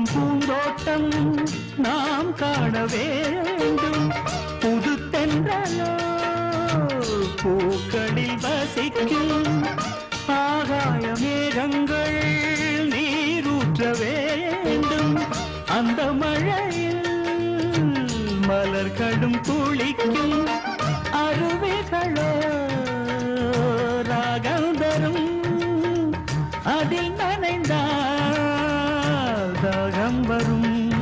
பூக்கும் பூந்தோட்டம் நாம் காண வேண்டும். புது தென்றலோ பூக்களில் வசிக்கும் ஆகாய மேகங்கள் நீரூற்ற வேண்டும். அந்த மழையில் மலர்களும் குளிக்கும் அருவிகளோ ராகம் தரும். அதில் வரும்.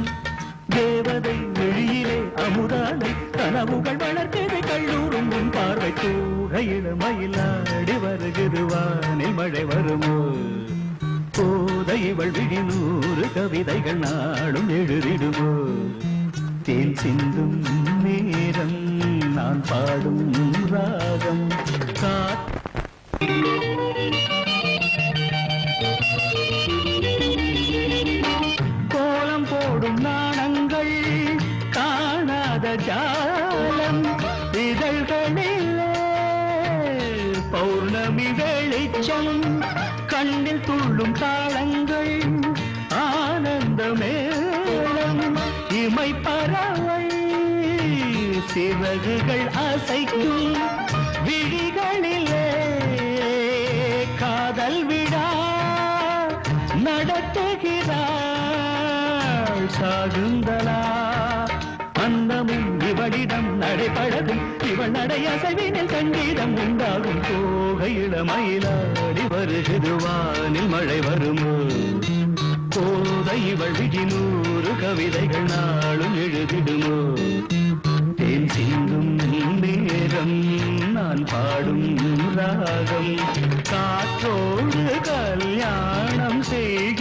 தேவதை வெளியிலே அமுதானை கனவுகள் வளர்த்ததை கல்லூரும் உன் பார்வை. தூகையில மயிலாடி வருகிறது வானில் மழை வருமோ? போத இவள் விழி நூறு கவிதைகள் நாளும் எழுதிடுமோ? தேன் சிந்தும் நேரம் நான் பாடும் ராகம். காற்று போடும் நாணங்கள் காணாத ஜாலம் இதழ்களிலே பௌர்ணமி வெளிச்சம் கண்ணில் துள்ளும் தாளங்கள் ஆனந்த மேளம் இமை பறவை சிறகுகள் அசைக்கும் விழிகளிலே காதல் விழா நடத்துகிறார். சாகுந்தலா? அந்தமும் இவளிடம் நடைபடதும் இவள் நடை அசைவினில் சங்கீதம் உண்டாகும். போகையில மயிலாடி வருகிறுவானில் மழை வருமோ? போத இவள் விழி நூறு கவிதைகள் நாளும் எழுதிடுமோ? தேன் சிந்தும் நேரம் நான் பாடும் ராகம். காற்றோடு கல்யாணம் செய்கிறேன்